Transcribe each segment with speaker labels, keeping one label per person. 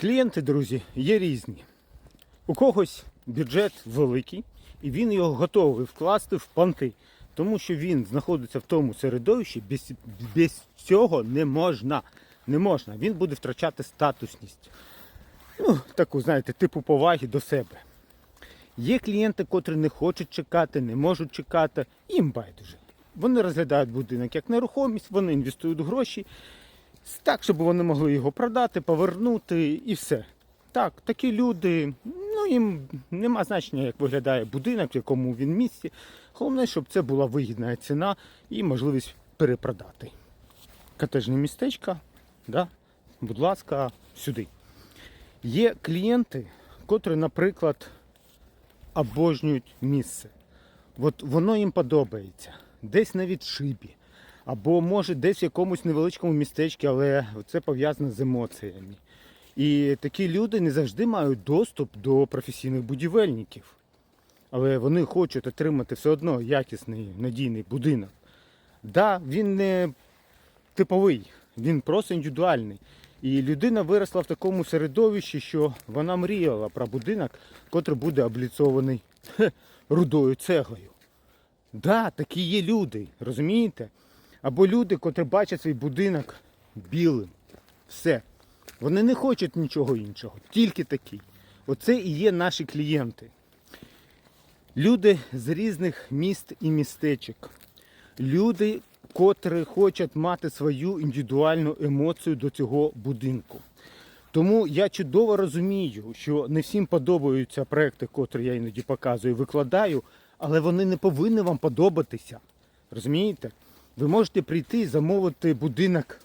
Speaker 1: Клієнти, друзі, є різні. У когось бюджет великий, і він його готовий вкласти в понти, тому що він знаходиться в тому середовищі, без, без цього не можна. Не можна. Він буде втрачати статусність. Ну, таку, знаєте, типу поваги до себе. Є клієнти, котрі не хочуть чекати, не можуть чекати, їм байдуже. Вони розглядають будинок як нерухомість, вони інвестують гроші так, щоб вони могли його продати, повернути і все. Так, такі люди, ну їм нема значення, як виглядає будинок, в якому він місці. Головне, щоб це була вигідна ціна і можливість перепродати. Котежне містечко, да? будь ласка, сюди. Є клієнти, котрі, наприклад, обожнюють місце. От воно їм подобається. Десь на відшибі. Або може десь в якомусь невеличкому містечку, але це пов'язано з емоціями. І такі люди не завжди мають доступ до професійних будівельників. Але вони хочуть отримати все одно якісний надійний будинок. Да, він не типовий, він просто індивідуальний. І людина виросла в такому середовищі, що вона мріяла про будинок, котрий буде обліцований рудою цеглою. Да, такі є люди, розумієте? Або люди, котрі бачать свій будинок білим. Все. Вони не хочуть нічого іншого, тільки такі. Оце і є наші клієнти. Люди з різних міст і містечок. Люди, котрі хочуть мати свою індивідуальну емоцію до цього будинку. Тому я чудово розумію, що не всім подобаються проекти, котрі я іноді показую, викладаю, але вони не повинні вам подобатися. Розумієте? Ви можете прийти і замовити будинок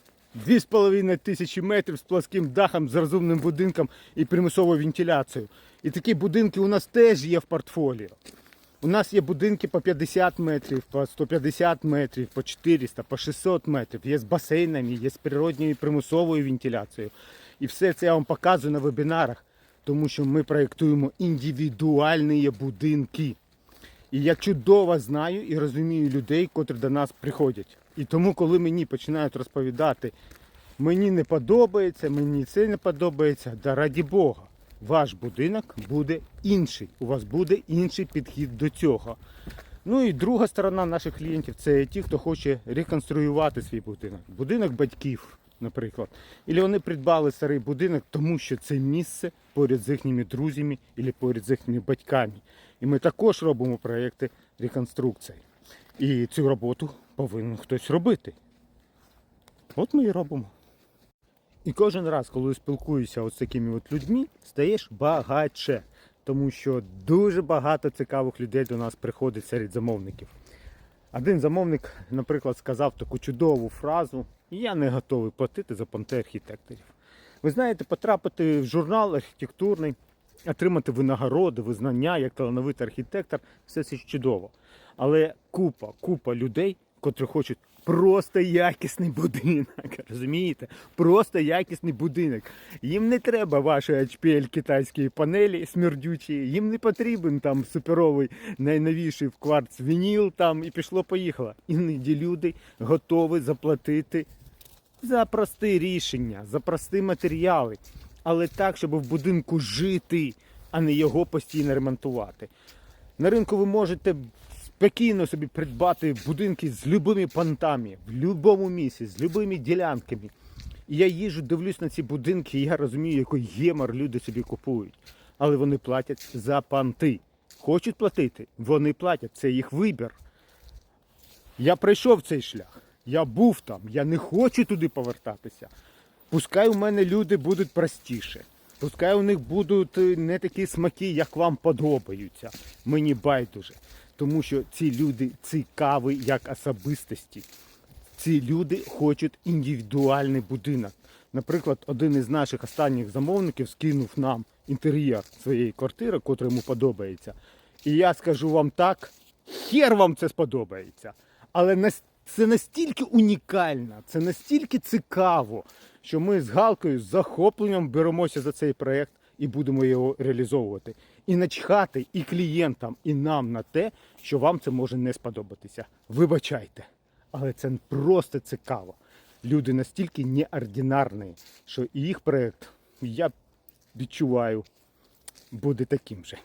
Speaker 1: 2,5 тисячі метрів з пласким дахом, з розумним будинком і примусовою вентиляцією. І такі будинки у нас теж є в портфоліо. У нас є будинки по 50 метрів, по 150 метрів, по 400, по 600 метрів. Є з басейнами, є з природньою примусовою вентиляцією. І все це я вам показую на вебінарах, тому що ми проєктуємо індивідуальні будинки. І я чудово знаю і розумію людей, котрі до нас приходять. І тому, коли мені починають розповідати, мені не подобається, мені це не подобається, да раді Бога, ваш будинок буде інший. У вас буде інший підхід до цього. Ну і друга сторона наших клієнтів це ті, хто хоче реконструювати свій будинок. Будинок батьків, наприклад. Ілі вони придбали старий будинок, тому що це місце поряд з їхніми друзями або поряд з їхніми батьками. І ми також робимо проекти реконструкції. І цю роботу повинен хтось робити. От ми і робимо. І кожен раз, коли спілкуюся з такими от людьми, стаєш багатше. Тому що дуже багато цікавих людей до нас приходить серед замовників. Один замовник, наприклад, сказав таку чудову фразу: я не готовий платити за понти архітекторів. Ви знаєте, потрапити в журнал архітектурний, отримати винагороди, визнання як талановитий архітектор, все це чудово. Але купа, купа людей, котрі хочуть просто якісний будинок. Розумієте? Просто якісний будинок. Їм не треба вашої HPL китайської панелі смердючі, їм не потрібен там суперовий найновіший в кварц вініл там і пішло-поїхало. Іноді люди готові заплатити за прості рішення, за прості матеріали, але так, щоб в будинку жити, а не його постійно ремонтувати. На ринку ви можете спокійно собі придбати будинки з любими понтами, в будь-якому місці, з любими ділянками. І я їжджу, дивлюсь на ці будинки, і я розумію, який гемор люди собі купують. Але вони платять за понти. Хочуть платити, вони платять, це їх вибір. Я пройшов цей шлях, я був там, я не хочу туди повертатися. Пускай у мене люди будуть простіше. Пускай у них будуть е, не такі смаки, як вам подобаються. Мені байдуже. Тому що ці люди цікаві як особистості. Ці люди хочуть індивідуальний будинок. Наприклад, один із наших останніх замовників скинув нам інтер'єр своєї квартири, котра йому подобається. І я скажу вам так, хер вам це сподобається. Але це настільки унікально, це настільки цікаво, що ми з Галкою з захопленням беремося за цей проєкт і будемо його реалізовувати. І начхати і клієнтам, і нам на те, що вам це може не сподобатися. Вибачайте, але це просто цікаво. Люди настільки неординарні, що і їх проєкт я відчуваю, буде таким же.